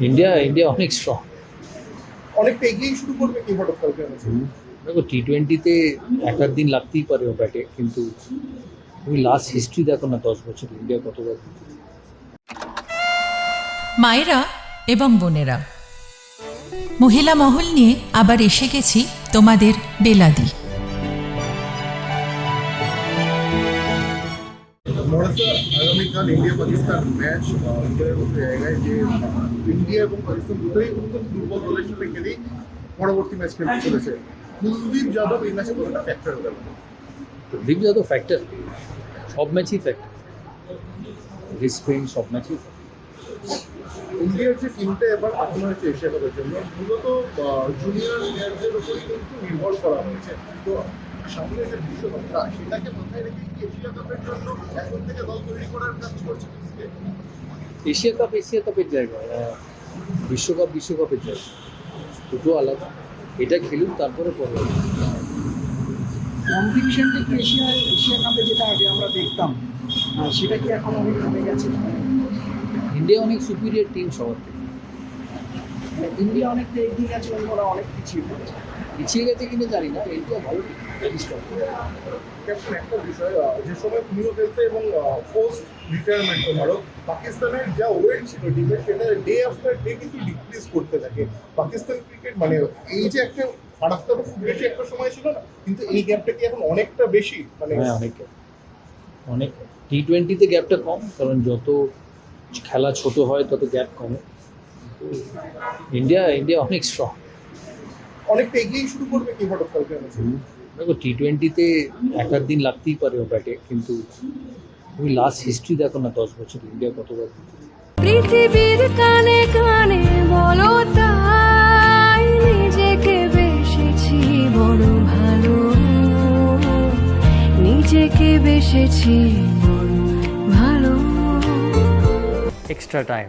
India India অনেক strong অনেকটা এগিয়েই শুরু করবে কি হঠাৎ কালকে? দেখো টি টোয়েন্টিতে এক আধ দিন লাগতেই পারে ও ব্যাটে কিন্তু তুমি লাস্ট হিস্ট্রি দেখো না দশ বছর ইন্ডিয়া কতবার মায়েরা এবং বোনেরা মহিলা মহল নিয়ে আবার এসে গেছি তোমাদের বেলাদি। মহারাষ্ট্র আগামীকাল ইন্ডিয়া পাকিস্তান ম্যাচ ইন্ডিয়ার মতো জায়গায় যে ইন্ডিয়া এবং পাকিস্তান দুটোই অত্যন্ত দুর্বল দলের সাথে খেলেই পরবর্তী ম্যাচ খেলতে চলেছে। কুলদীপ যাদব এই ম্যাচে কতটা ফ্যাক্টর হতে পারে? কুলদীপ যাদব ফ্যাক্টর সব ম্যাচই ফ্যাক্টর রিস্পিং সব ম্যাচই ইন্ডিয়ার যে টিমটা এবার পাঠানো হয়েছে এশিয়া কাপের জন্য। মূলত জুনিয়র প্লেয়ারদের উপরই কিন্তু নির্ভর করা হয়েছে। তো সামনে যে বিশ্বকাপটা সেটাকে মাথায় রেখে কি এশিয়া কাপের জন্য এখন থেকে দল তৈরি করার কাজ করছে এশিয়া কাপ এশিয়া কাপের জায়গা বিশ্বকাপ বিশ্বকাপের জায়গা দুটো আলাদা। এটা খেলুন তারপরে পরে। কম্পিটিশনটা কি এশিয়া এশিয়া কাপে যেটা আগে আমরা দেখতাম সেটা কি এখন অনেক কমে গেছে? ইন্ডিয়া অনেক সুপিরিয়র টিম সবার থেকে। ইন্ডিয়া অনেকটা এগিয়ে গেছে অন্যরা অনেক পিছিয়ে পড়েছে। পিছিয়ে গেছে কিনা জানি না ইন্ডিয়া ভালো ক্যাপ্টেন একটা বিষয় যে সময় তুমিও খেলতে এবং পোস্ট রিটায়ারমেন্ট ধরো পাকিস্তানের যা ওয়েট ছিল টিমের সেটা ডে আফটার ডে কিন্তু ডিক্রিজ করতে থাকে। পাকিস্তান ক্রিকেট মানে এই যে একটা ফারাকটা তো খুব বেশি একটা সময় ছিল না কিন্তু এই গ্যাপটা কি এখন অনেকটা বেশি? মানে হ্যাঁ অনেক অনেক টি টোয়েন্টিতে গ্যাপটা কম কারণ যত খেলা ছোট হয় তত গ্যাপ কমে। ইন্ডিয়া ইন্ডিয়া অনেক স্ট্রং অনেকটা এগিয়েই শুরু করবে কি হঠাৎ কালকে? দেখো টি টোয়েন্টিতে এক আধ দিন লাগতেই পারে ও ব্যাটে কিন্তু তুমি লাস্ট হিস্ট্রি দেখো না দশ বছর ইন্ডিয়া কতবার পৃথিবীর কানে কানে বলো তাই নিজেকে বেসেছি বড় ভালো। নিজেকে বেসেছি বড় ভালো। Extra time